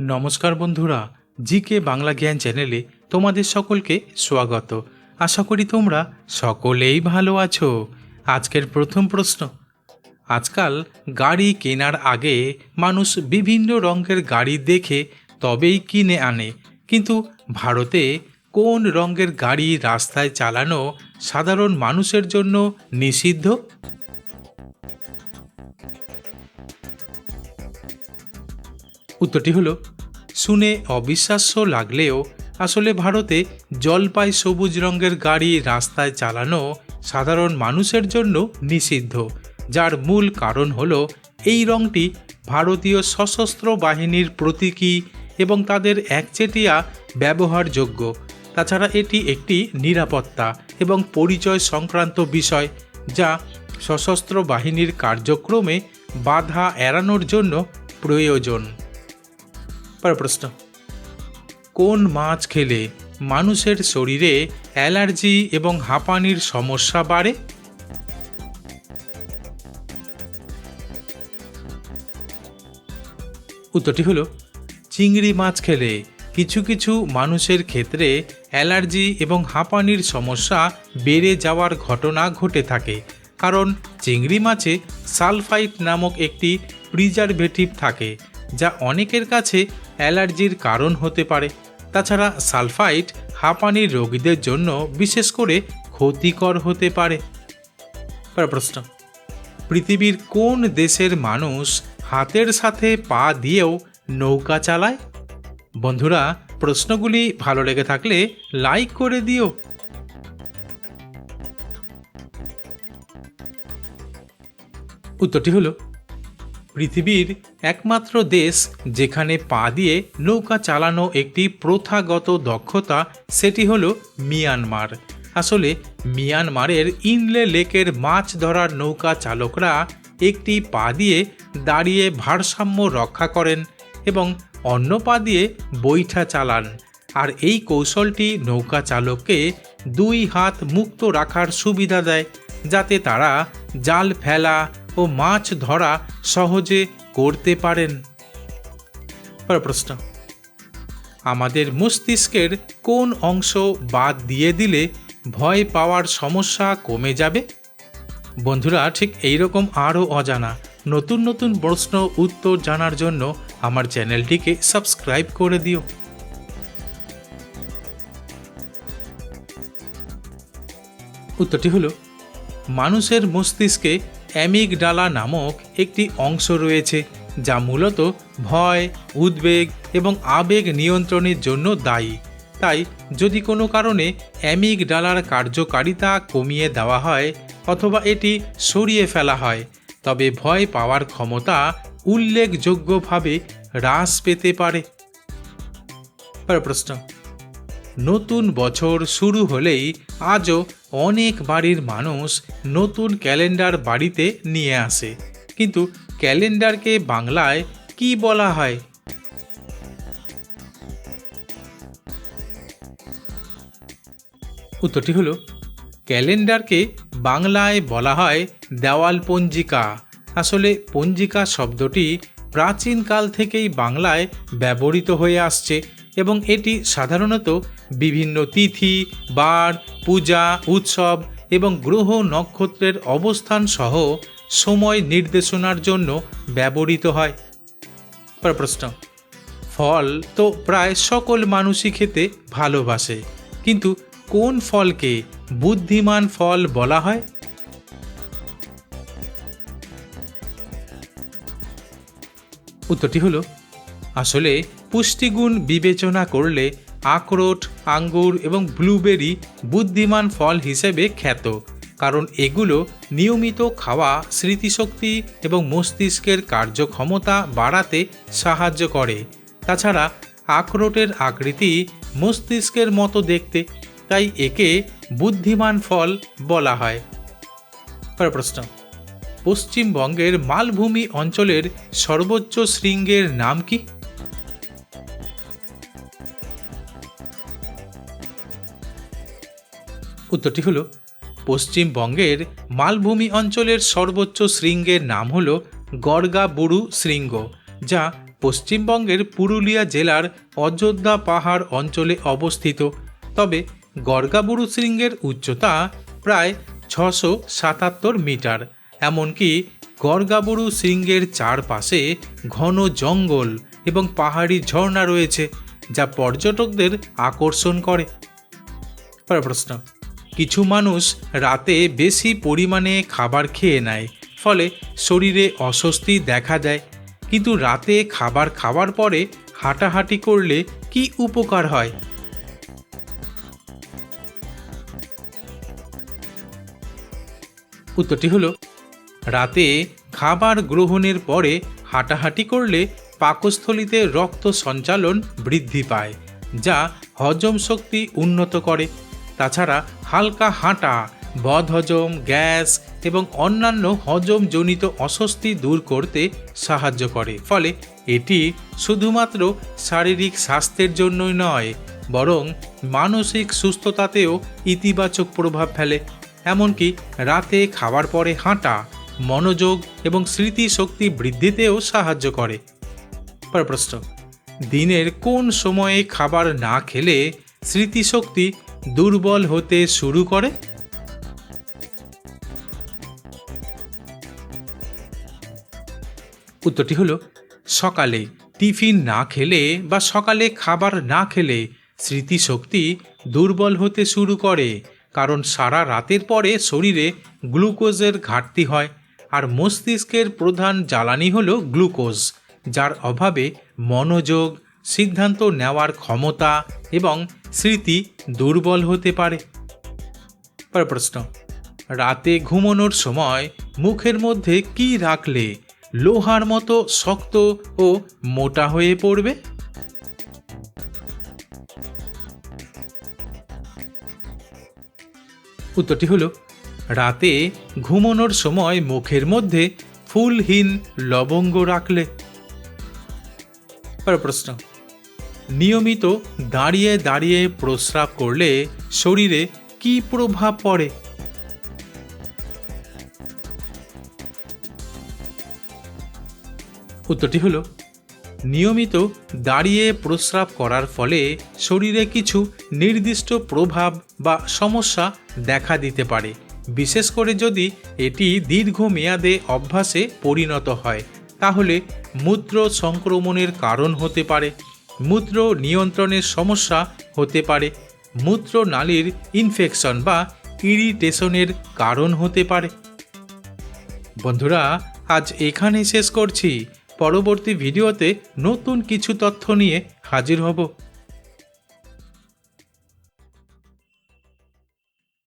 নমস্কার বন্ধুরা জি কে বাংলা জ্ঞান চ্যানেলে তোমাদের সকলকে স্বাগত। আশা করি তোমরা সকলেই ভালো আছো। আজকের প্রথম প্রশ্ন, আজকাল গাড়ি কেনার আগে মানুষ বিভিন্ন রঙের গাড়ি দেখে তবেই কিনে আনে। কিন্তু ভারতে কোন রঙের গাড়ি রাস্তায় চালানো সাধারণ মানুষের জন্য নিষিদ্ধ? উত্তরটি হলো, শুনে অবিশ্বাস্য লাগলেও আসলে ভারতে জলপাই সবুজ রঙের গাড়ি রাস্তায় চালানো সাধারণ মানুষের জন্য নিষিদ্ধ, যার মূল কারণ হল এই রঙটি ভারতীয় সশস্ত্র বাহিনীর প্রতীকী এবং তাদের একচেটিয়া ব্যবহারযোগ্য। তাছাড়া এটি একটি নিরাপত্তা এবং পরিচয় সংক্রান্ত বিষয়, যা সশস্ত্র বাহিনীর কার্যক্রমে বাধা এড়ানোর জন্য প্রয়োজন। পর প্রশ্ন। কোন মাছ খেলে মানুষের শরীরে অ্যালার্জি এবং হাঁপানির সমস্যা বাড়ে? উত্তরটি হলো, চিংড়ি মাছ খেলে কিছু কিছু মানুষের ক্ষেত্রে অ্যালার্জি এবং হাঁপানির সমস্যা বেড়ে যাওয়ার ঘটনা ঘটে থাকে। কারণ চিংড়ি মাছে সালফাইট নামক একটি প্রিজারভেটিভ থাকে। যা অনেকের কাছে অ্যালার্জির কারণ হতে পারে। তাছাড়া সালফাইট হাঁপানির রোগীদের জন্য বিশেষ করে ক্ষতিকর হতে পারে। প্রশ্ন। পৃথিবীর কোন দেশের মানুষ হাতের সাথে পা দিয়েও নৌকা চালায়? বন্ধুরা, প্রশ্নগুলি ভালো লেগে থাকলে লাইক করে দিও। উত্তরটি হলো পৃথিবীর একমাত্র দেশ যেখানে পা দিয়ে নৌকা চালানো একটি প্রথাগত দক্ষতা, সেটি হলো মিয়ানমার। আসলে মিয়ানমারের ইনলে লেকের মাছ ধরার নৌকা চালকরা একটি পা দিয়ে দাঁড়িয়ে ভারসাম্য রক্ষা করেন এবং অন্য পা দিয়ে বৈঠা চালান। আর এই কৌশলটি নৌকা চালককে দুই হাত মুক্ত রাখার সুবিধা দেয়, যাতে তারা জাল ফেলা ও মাছ ধরা সহজে করতে পারেন। প্রশ্ন। আমাদের মস্তিষ্কের কোন অংশ বাদ দিয়ে দিলে ভয় পাওয়ার সমস্যা কমে যাবে? বন্ধুরা, ঠিক এই রকম আরও অজানা, নতুন নতুন প্রশ্ন উত্তর জানার জন্য আমার চ্যানেলটিকে সাবস্ক্রাইব করে দিও। উত্তরটি হলো, মানুষের মস্তিষ্কে অ্যামিগডালা নামক একটি অংশ রয়েছে, যা মূলত ভয়, উদ্বেগ এবং আবেগ নিয়ন্ত্রণের জন্য দায়ী। তাই, যদি কোনো কারণে অ্যামিগডালার কার্যকারিতা কমিয়ে দেওয়া হয় অথবা এটি সরিয়ে ফেলা হয়, তবে ভয় পাওয়ার ক্ষমতা উল্লেখযোগ্যভাবে হ্রাস পেতে পারে। প্রশ্ন। নতুন বছর শুরু হলেই আজও অনেক বাড়ির মানুষ নতুন ক্যালেন্ডার বাড়িতে নিয়ে আসে। কিন্তু ক্যালেন্ডারকে বাংলায় কি বলা হয়? উত্তরটি হলো, ক্যালেন্ডারকে বাংলায় বলা হয় দেওয়াল পঞ্জিকা। আসলে পঞ্জিকা শব্দটি প্রাচীনকাল থেকেই বাংলায় ব্যবহৃত হয়ে আসছে। এবং এটি সাধারণত বিভিন্ন তিথি, বার, পূজা, উৎসব এবং গ্রহ নক্ষত্রের অবস্থান সহ সময় নির্দেশনার জন্য ব্যবহৃত হয়। প্রশ্ন, ফল তো প্রায় সকল মানুষই খেতে ভালোবাসে, কিন্তু কোন ফলকে বুদ্ধিমান ফল বলা হয়? উত্তরটি হলো, আসলে পুষ্টিগুণ বিবেচনা করলে আখরোট, আঙ্গুর এবং ব্লুবেরি বুদ্ধিমান ফল হিসেবে খ্যাত, কারণ এগুলো নিয়মিত খাওয়া, স্মৃতিশক্তি এবং মস্তিষ্কের কার্যক্ষমতা বাড়াতে সাহায্য করে। তাছাড়া আখরোটের আকৃতি মস্তিষ্কের মতো দেখতে, তাই একে বুদ্ধিমান ফল বলা হয়। পরের প্রশ্ন। পশ্চিমবঙ্গের মালভূমি অঞ্চলের সর্বোচ্চ শৃঙ্গের নাম কি? উত্তরটি হলো, পশ্চিমবঙ্গের মালভূমি অঞ্চলের সর্বোচ্চ শৃঙ্গের নাম হল গড়গা বুড়ু শৃঙ্গ, যা পশ্চিমবঙ্গের পুরুলিয়া জেলার অযোধ্যা পাহাড় অঞ্চলে অবস্থিত। তবে গর্গাবুরু শৃঙ্গের উচ্চতা প্রায় ছশো সাতাত্তর মিটার, এমনকি গর্গাবুরু শৃঙ্গের চারপাশে ঘন জঙ্গল এবং পাহাড়ি ঝর্ণা রয়েছে, যা পর্যটকদের আকর্ষণ করে। প্রশ্ন। কিছু মানুষ রাতে বেশি পরিমাণে খাবার খেয়ে নেয়, ফলে শরীরে অস্বস্তি দেখা দেয় কিন্তু রাতে খাবার খাওয়ার পরে হাঁটাহাঁটি করলে কি উপকার হয়? উত্তরটি হলো, রাতে খাবার গ্রহণের পরে হাঁটাহাঁটি করলে পাকস্থলিতে রক্ত সঞ্চালন বৃদ্ধি পায়, যা হজম শক্তি উন্নত করে। তাছাড়া হালকা হাঁটা, বদহজম, গ্যাস এবং অন্যান্য হজমজনিত অস্বস্তি দূর করতে সাহায্য করে। ফলে এটি শুধুমাত্র শারীরিক স্বাস্থ্যের জন্যই নয়, বরং মানসিক সুস্থতাতেও ইতিবাচক প্রভাব ফেলে। এমনকি রাতে খাওয়ার পরে হাঁটা, মনোযোগ এবং স্মৃতিশক্তি বৃদ্ধিতেও সাহায্য করে। প্রশ্ন, দিনের কোন সময়ে খাবার না খেলে স্মৃতিশক্তি দুর্বল হতে শুরু করে। উত্তরটি হলো, সকালে টিফিন না খেলে বা সকালে খাবার না খেলে স্মৃতিশক্তি দুর্বল হতে শুরু করে, কারণ সারা রাতের পরে শরীরে গ্লুকোজের ঘাটতি হয়। আর মস্তিষ্কের প্রধান জ্বালানি হলো গ্লুকোজ, যার অভাবে মনোযোগ সিদ্ধান্ত নেওয়ার ক্ষমতা এবং স্মৃতি দুর্বল হতে পারে। প্রশ্ন, রাতে ঘুমানোর সময় মুখের মধ্যে কি রাখলে লোহার মতো শক্ত ও মোটা হয়ে পড়বে? উত্তরটি হলো, রাতে ঘুমানোর সময় মুখের মধ্যে ফুলহীন লবঙ্গ রাখলে। প্রশ্ন নিয়মিত দাঁড়িয়ে দাঁড়িয়ে প্রস্রাব করলে শরীরে কি প্রভাব পড়ে? উত্তরটি হলো, নিয়মিত দাঁড়িয়ে প্রস্রাব করার ফলে শরীরে কিছু নির্দিষ্ট প্রভাব বা সমস্যা দেখা দিতে পারে। বিশেষ করে যদি এটি দীর্ঘমেয়াদে অভ্যাসে পরিণত হয়, তাহলে মূত্র সংক্রমণের কারণ হতে পারে। মূত্র নিয়ন্ত্রণের সমস্যা হতে পারে। মূত্রনালীর ইনফেকশন বা ইরিটেশনের কারণ হতে পারে। বন্ধুরা, আজ এখানে শেষ করছি। পরবর্তী ভিডিওতে নতুন কিছু তথ্য নিয়ে হাজির হব।